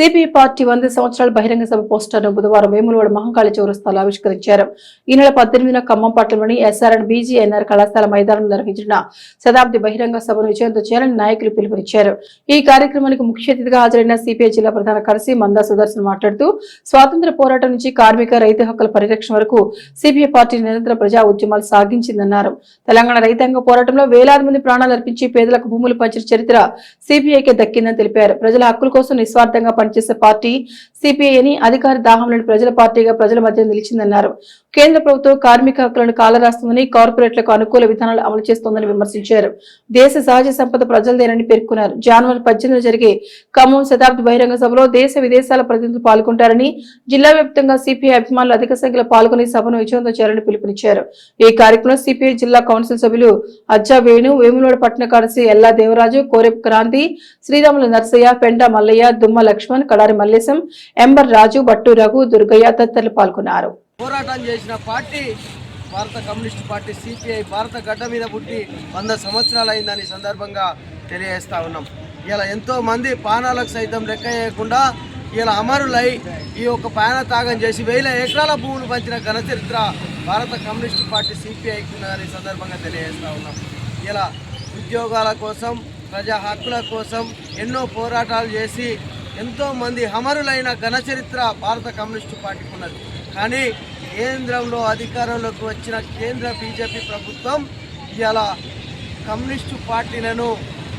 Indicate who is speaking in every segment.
Speaker 1: CPI party వంద సంవత్సరాల బహిరంగ సభ పోస్టర్ను బుధవారం వేములవాడ మహంకాళి చౌరస్తాలో ఆవిష్కరించారు. ఈ నెల పద్దెనిమిదిన ఖమ్మం పట్టణంలోని ఎస్ఆర్ఎన్ బీజీఎన్ఆర్ కళాశాల మైదానంలో నిర్వహించిన శతాబ్ది బహిరంగ సభను విజయంతో చేయాలని నాయకులు పిలుపునిచ్చారు. ఈ కార్యక్రమానికి ముఖ్య అతిథిగా హాజరైన సిపిఐ జిల్లా ప్రధాన కార్యదర్శి మందా సుదర్శన్ మాట్లాడుతూ స్వాతంత్ర పోరాటం నుంచి కార్మిక రైతు హక్కుల పరిరక్షణ వరకు సిపిఐ పార్టీ నిరంతర ప్రజా ఉద్యమాలు సాగించిందన్నారు. తెలంగాణ రైతాంగ పోరాటంలో వేలాది మంది ప్రాణాలు అర్పించి పేదలకు భూములు పంచిన చరిత్ర సిపిఐకే దక్కిందని తెలిపారు. ప్రజల హక్కుల కోసం నిస్వార్థంగా పనిచేసే పార్టీ సిపిఐ అని అధికార దాహంలోని ప్రజల పార్టీగా ప్రజల మధ్య నిలిచిందన్నారు. కేంద్ర ప్రభుత్వం కార్మిక హక్కులను కాలరాస్తుందని కార్పొరేట్లకు అనుకూల విధానాలు అమలు చేస్తోందని విమర్శించారు. దేశ సహజ సంపద ప్రజలదేనని పేర్కొన్నారు. జనవరి పద్దెనిమిది జరిగే ఖమ్మం శతాబ్ది బహిరంగ సభలో దేశ విదేశాల ప్రతినిధులు పాల్గొంటారని జిల్లా వ్యాప్తంగా సిపిఐ అభిమానులు అధిక సంఖ్యలో పాల్గొని సభను విజయవంతం చేయాలని పిలుపునిచ్చారు. ఈ కార్యక్రమంలో సిపిఐ జిల్లా కౌన్సిల్ సభ్యులు అజ్జా వేణు వేములవాడ పట్టణ కార్యదర్శి ఎల్లా దేవరాజు కోరెప్ క్రాంతి శ్రీరాములు నర్సయ్య పెండ మల్లయ్య దుమ్మ లక్ష్మణ్ కడారి మల్లేశం ఎంబర్ రాజు బట్టు రఘు దుర్గయ్య తదితరులు పాల్గొన్నారు.
Speaker 2: పోరాటం చేసిన పార్టీ భారత కమ్యూనిస్ట్ పార్టీ సిపిఐ భారత గడ్డ మీద పుట్టి వంద సంవత్సరాలు అయిందని సందర్భంగా తెలియజేస్తా ఉన్నాం. ఇలా ఎంతో మంది పానాలకు సైతం లెక్క చేయకుండా ఇలా అమరులై ఈ యొక్క పాన త్యాగం చేసి వేల ఎకరాల భూములు పంచిన ఘనచరిత్ర భారత కమ్యూనిస్ట్ పార్టీ సిపిఐకి ఉన్నదని సందర్భంగా తెలియజేస్తా ఉన్నాం. ఇలా ఉద్యోగాల కోసం ప్రజా హక్కుల కోసం ఎన్నో పోరాటాలు చేసి ఎంతో మంది అమరులైన ఘనచరిత్ర భారత కమ్యూనిస్టు పార్టీకి ఉన్నది. కానీ కేంద్రంలో అధికారంలోకి వచ్చిన కేంద్ర బీజేపీ ప్రభుత్వం ఇలా కమ్యూనిస్టు పార్టీలను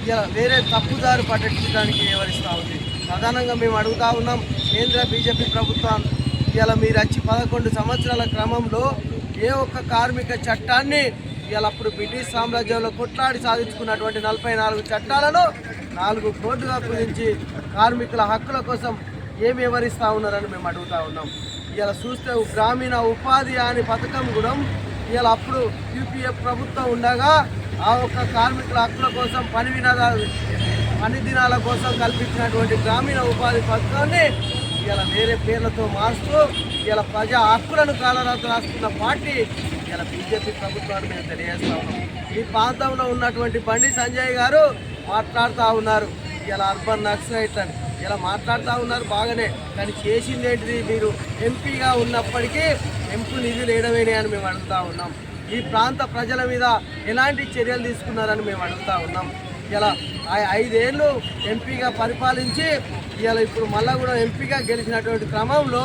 Speaker 2: ఇలా వేరే తప్పుదారి పట్టించడానికి వివరిస్తూ ఉంది. ప్రధానంగా మేము అడుగుతా ఉన్నాం కేంద్ర బీజేపీ ప్రభుత్వం ఇలా మీరు వచ్చి పదకొండు సంవత్సరాల క్రమంలో ఏ ఒక్క కార్మిక చట్టాన్ని ఇలా అప్పుడు బ్రిటిష్ సామ్రాజ్యంలో కొట్లాడి సాధించుకున్నటువంటి నలభై నాలుగు చట్టాలను నాలుగు కోట్ల గురించి కార్మికుల హక్కుల కోసం ఏమి వివరిస్తూ ఉన్నారని మేము అడుగుతా ఉన్నాం. ఇలా చూస్తే గ్రామీణ ఉపాధి అని పథకం కూడా ఇలా అప్పుడు యూపీఎఫ్ ప్రభుత్వం ఉండగా ఆ ఒక్క కార్మికుల హక్కుల కోసం పని వినదాలు పని దినాల కోసం కల్పించినటువంటి గ్రామీణ ఉపాధి పథకాన్ని ఇలా వేరే పేర్లతో మారుస్తూ ఇలా ప్రజా హక్కులను కాలరాత రాస్తున్న పార్టీ ఇలా బీజేపీ ప్రభుత్వాన్ని మేము తెలియజేస్తా ఉన్నాం. ఈ ప్రాంతంలో ఉన్నటువంటి బండి సంజయ్ గారు మాట్లాడుతూ ఉన్నారు. ఇలా అర్బన్ నక్సలైట్ అని ఇలా మాట్లాడుతూ ఉన్నారు బాగానే. కానీ చేసింది ఏంటిది? మీరు ఎంపీగా ఉన్నప్పటికీ ఎంపీ నిధులు వేయడమేనే అని మేము అడుగుతూ ఉన్నాం. ఈ ప్రాంత ప్రజల మీద ఎలాంటి చర్యలు తీసుకున్నారని మేము అడుగుతూ ఉన్నాం. ఇలా ఐదేళ్ళు ఎంపీగా పరిపాలించి ఇలా ఇప్పుడు మళ్ళా కూడా ఎంపీగా గెలిచినటువంటి క్రమంలో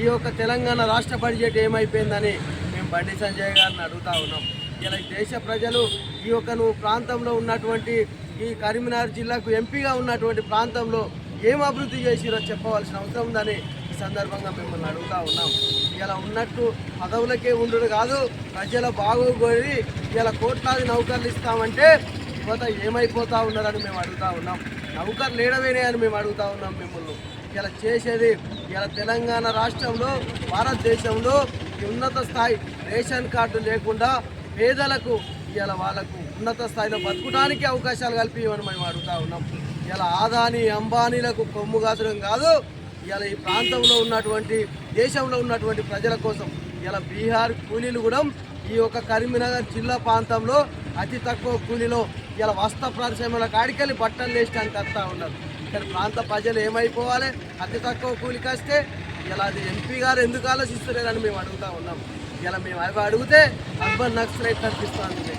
Speaker 2: ఈ యొక్క తెలంగాణ రాష్ట్ర బడ్జెట్ ఏమైపోయిందని మేము బండి సంజయ్ గారిని అడుగుతూ ఉన్నాం. ఇలా ఈ దేశ ప్రజలు ఈ యొక్క నువ్వు ప్రాంతంలో ఉన్నటువంటి ఈ కరీంనగర్ జిల్లాకు ఎంపీగా ఉన్నటువంటి ప్రాంతంలో ఏం అభివృద్ధి చేసిరో చెప్పవలసిన అవసరం ఉందని ఈ సందర్భంగా మిమ్మల్ని అడుగుతా ఉన్నాం. ఇలా ఉన్నట్టు పదవులకే ఉండడు కాదు ప్రజల బాగోగోరి ఇలా కోట్లాది నౌకర్లు ఇస్తామంటే యువత ఏమైపోతా ఉన్నారని మేము అడుగుతా ఉన్నాం. నౌకర్లు లేడవేనే అని మేము అడుగుతా ఉన్నాం మిమ్మల్ని. ఇలా చేసేది ఇలా తెలంగాణ రాష్ట్రంలో భారతదేశంలో ఉన్నత స్థాయి రేషన్ కార్డు లేకుండా పేదలకు ఇలా వాళ్ళకు ఉన్నత స్థాయిలో బతకడానికి అవకాశాలు కలిపి ఇవ్వని మేము అడుగుతా ఉన్నాం. ఇలా ఆదాని అంబానీలకు కొమ్ము కాచడం కాదు. ఇలా ఈ ప్రాంతంలో ఉన్నటువంటి దేశంలో ఉన్నటువంటి ప్రజల కోసం ఇలా బీహార్ కూలీలు కూడా ఈ యొక్క కరీంనగర్ జిల్లా ప్రాంతంలో అతి తక్కువ కూలీలో ఇలా వస్త్ర పరిశ్రమల కాడికెళ్ళి బట్టలు వేసడానికి వస్తూ ఉన్నారు. ఇక్కడ ప్రాంత ప్రజలు ఏమైపోవాలి? అతి తక్కువ కూలికి వస్తే ఇలా అది ఎంపీ గారు ఎందుకు ఆలోచిస్తలేరని మేము అడుగుతూ ఉన్నాం. ఇలా మేము అవి అడిగితే అర్బన్ నక్సలైట్ అనిపిస్తుంది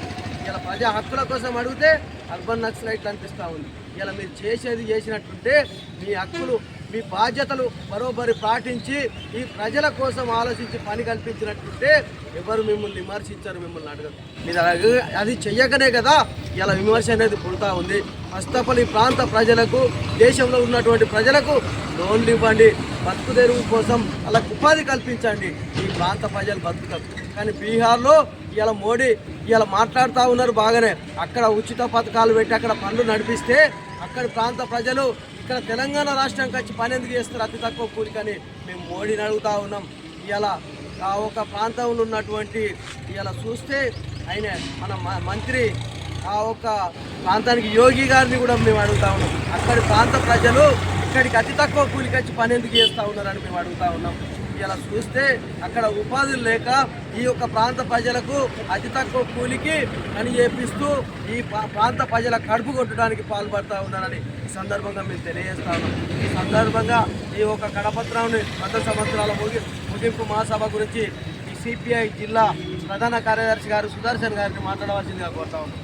Speaker 2: ఇలా ప్రజా హక్కుల కోసం అడిగితే అర్బన్ నక్సలైట్లు అనిపిస్తూ ఉంది. ఇలా మీరు చేసేది చేసినట్టుంటే మీ హక్కులు మీ బాధ్యతలు బరోబరి పాటించి ఈ ప్రజల కోసం ఆలోచించి పని కల్పించినట్టుంటే ఎవరు మిమ్మల్ని విమర్శించారు మిమ్మల్ని అడగదు మీరు అది చెయ్యకనే కదా ఇలా విమర్శ అనేది పుడతా ఉంది. ఫస్ట్ ఆఫ్ ఆల్ ఈ ప్రాంత ప్రజలకు దేశంలో ఉన్నటువంటి ప్రజలకు లోన్లు ఇవ్వండి. బతుకు తెరువు కోసం వాళ్ళకు ఉపాధి కల్పించండి. ప్రాంత ప్రజలు బతుకుతారు. కానీ బీహార్లో ఇలా మోడీ ఇలా మాట్లాడుతూ ఉన్నారు బాగానే. అక్కడ ఉచిత పథకాలు పెట్టి అక్కడ పనులు నడిపిస్తే అక్కడ ప్రాంత ప్రజలు ఇక్కడ తెలంగాణ రాష్ట్రానికి వచ్చి పని ఎందుకు చేస్తారు? అతి తక్కువ కూలికని మేము మోడీని అడుగుతూ ఉన్నాం. ఇలా ఆ ఒక ప్రాంతంలో ఉన్నటువంటి ఇలా చూస్తే ఆయన మన మ- మంత్రి ఆ ఒక ప్రాంతానికి యోగి గారిని కూడా మేము అడుగుతా ఉన్నాం. అక్కడి ప్రాంత ప్రజలు ఇక్కడికి అతి తక్కువ కూలికి వచ్చి పని ఎందుకు చేస్తూ ఉన్నారని మేము అడుగుతా ఉన్నాం. ఇలా చూస్తే అక్కడ ఉపాధులు లేక ఈ యొక్క ప్రాంత ప్రజలకు అతి తక్కువ కూలికి పని చేపిస్తూ ఈ ప్రా- ప్రాంత ప్రజల కడుపు కొట్టడానికి పాల్పడతా ఉన్నారని ఈ సందర్భంగా మేము తెలియజేస్తాము ఈ సందర్భంగా ఈ యొక్క కడపత్రాన్ని వంద సంవత్సరాల ముగి ముగింపు మహాసభ గురించి ఈ సిపిఐ జిల్లా ప్రధాన కార్యదర్శి గారు సుదర్శన్ గారిని మాట్లాడవలసిందిగా కోరుతా ఉన్నాం.